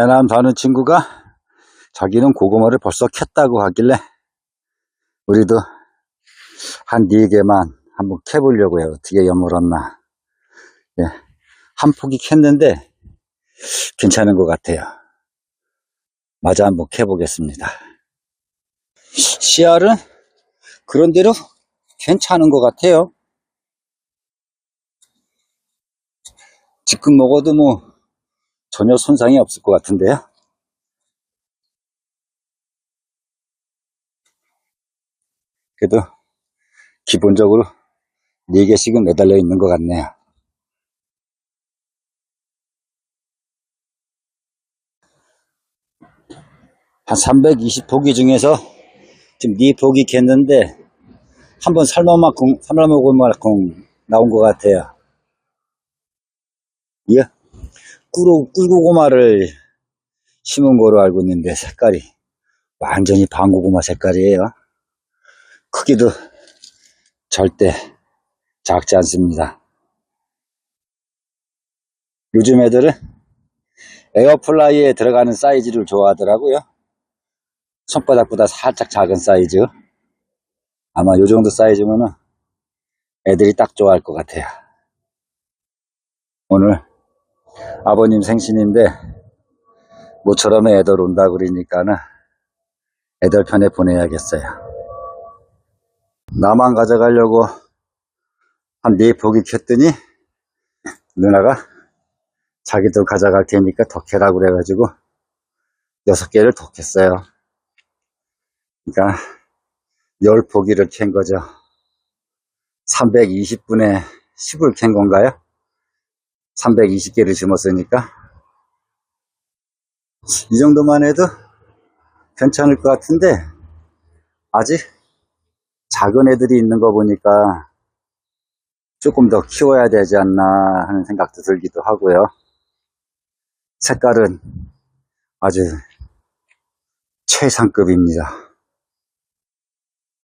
해남 사는 친구가 자기는 고구마를 벌써 캤다고 하길래 우리도 한 네 개만 한번 캐보려고요. 어떻게 여물었나. 예, 한 포기 캤는데 괜찮은 것 같아요. 마저 한번 캐보겠습니다. 씨알은 그런대로 괜찮은 것 같아요. 지금 먹어도 뭐 전혀 손상이 없을 것 같은데요. 그래도 기본적으로 4개씩은 매달려 있는 것 같네요. 한 320포기 중에서 지금 4포기 캤는데 한번 삶아만큼, 삶아먹을 만큼 나온 것 같아요. 예? 꿀고, 꿀고구마를 심은 거로 알고 있는데 색깔이 완전히 방고구마 색깔이에요. 크기도 절대 작지 않습니다. 요즘 애들은 에어플라이에 들어가는 사이즈를 좋아하더라고요. 손바닥보다 살짝 작은 사이즈. 아마 요 정도 사이즈면은 애들이 딱 좋아할 것 같아요. 오늘 아버님 생신인데 모처럼 애들 온다 그러니까는 애들 편에 보내야겠어요. 나만 가져가려고 한 네 포기 켰더니 누나가 자기도 가져갈 테니까 더 캐라고 그래가지고 여섯 개를 더 캤어요. 그러니까 열 포기를 캔 거죠. 320분에 10을 캔 건가요? 320개를 심었으니까 이 정도만 해도 괜찮을 것 같은데 아직 작은 애들이 있는 거 보니까 조금 더 키워야 되지 않나 하는 생각도 들기도 하고요. 색깔은 아주 최상급입니다.